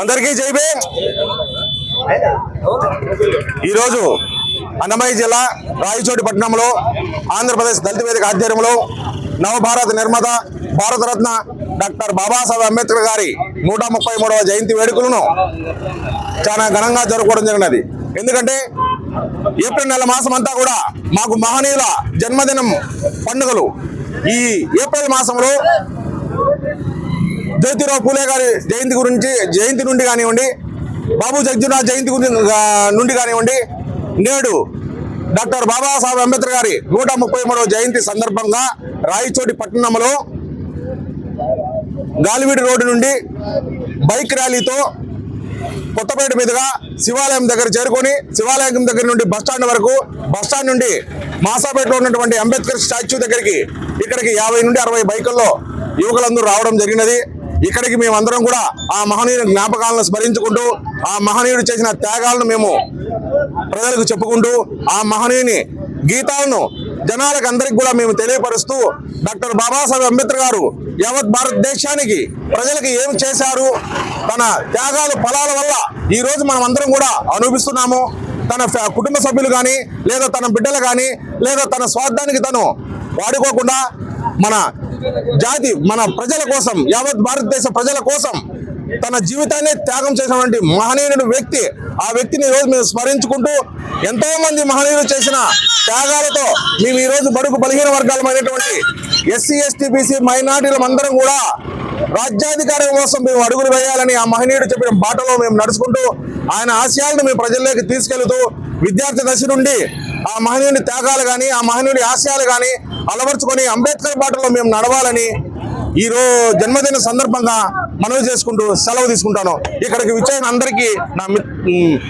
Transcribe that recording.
అందరికీ జై భీమ్. ఈరోజు అన్నమయ్య జిల్లా రాయచోటి పట్టణంలో ఆంధ్రప్రదేశ్ దళిత వేదిక ఆధ్వర్యంలో నవభారత నిర్మాత భారతరత్న డాక్టర్ బాబాసాహెబ్ అంబేద్కర్ గారి నూట ముప్పై మూడవ జయంతి వేడుకలను చాలా ఘనంగా జరుపుకోవడం జరిగినది. ఎందుకంటే ఏప్రిల్ నెల మాసం అంతా కూడా మాకు మహనీయుల జన్మదినం పండుగలు. ఈ ఏప్రిల్ మాసంలో జ్యోతిరావు పూలే గారి జయంతి గురించి జయంతి నుండి కానివ్వండి బాబు జగ్జునాథ్ జయంతి గురించి నుండి కానివ్వండి నేడు డాక్టర్ బాబాసాహెబ్ అంబేద్కర్ గారి నూట ముప్పై మూడవ జయంతి సందర్భంగా రాయచోటి పట్టణంలో గాలివీడి రోడ్డు నుండి బైక్ ర్యాలీతో కొత్తపేట మీదుగా శివాలయం దగ్గర చేరుకొని శివాలయం దగ్గర నుండి బస్ స్టాండ్ వరకు బస్ స్టాండ్ నుండి మాసాపేటలో ఉన్నటువంటి అంబేద్కర్ స్టాచ్యూ దగ్గరికి ఇక్కడికి యాభై నుండి అరవై బైకుల్లో యువకులందరూ రావడం జరిగినది. ఇక్కడికి మేమందరం కూడా ఆ మహనీయుని జ్ఞాపకాలను స్మరించుకుంటూ ఆ మహనీయుడు చేసిన త్యాగాలను మేము ప్రజలకు చెప్పుకుంటూ ఆ మహనీయుని గీతాలను జనాలకు అందరికి కూడా మేము తెలియపరుస్తూ డాక్టర్ బాబాసాహెబ్ అంబేద్కర్ గారు యావత్ భారతదేశానికి ప్రజలకు ఏం చేశారు తన త్యాగాలు ఫలాల వల్ల ఈరోజు మనం అందరం కూడా అనుభవిస్తున్నాము. తన కుటుంబ సభ్యులు కానీ లేదా తన బిడ్డలు కానీ లేదా తన స్వార్థానికి తను వాడుకోకుండా మన జాతి మన ప్రజల కోసం యావత్ భారతదేశ ప్రజల కోసం తన జీవితాన్ని త్యాగం చేసినటువంటి మహనీయుడు వ్యక్తి ఆ వ్యక్తిని ఈరోజు రోజు మేము స్మరించుకుంటూ ఎంతో మంది మహనీయులు చేసిన త్యాగాలతో మేము ఈ రోజు బడుగు బలహీన వర్గాలమైనటువంటి ఎస్సీ ఎస్టీ బీసీ మైనార్టీలం అందరం కూడా రాజ్యాధికారం కోసం మేము అడుగులు వేయాలని ఆ మహనీయుడు చెప్పిన బాటలో మేము నడుచుకుంటూ ఆయన ఆశయాలను మేము ప్రజల్లోకి తీసుకెళ్తూ విద్యార్థి దశ నుండి ఆ మహనీయుని త్యాగాలు కానీ ఆ మహనీయుడి ఆశయాలు కానీ అలవర్చుకొని అంబేద్కర్ బాటలో మేము నడవాలని ఈ రోజు జన్మదిన సందర్భంగా మనవి చేసుకుంటూ సెలవు తీసుకుంటాను. ఇక్కడికి విచ్చిన అందరికీ నా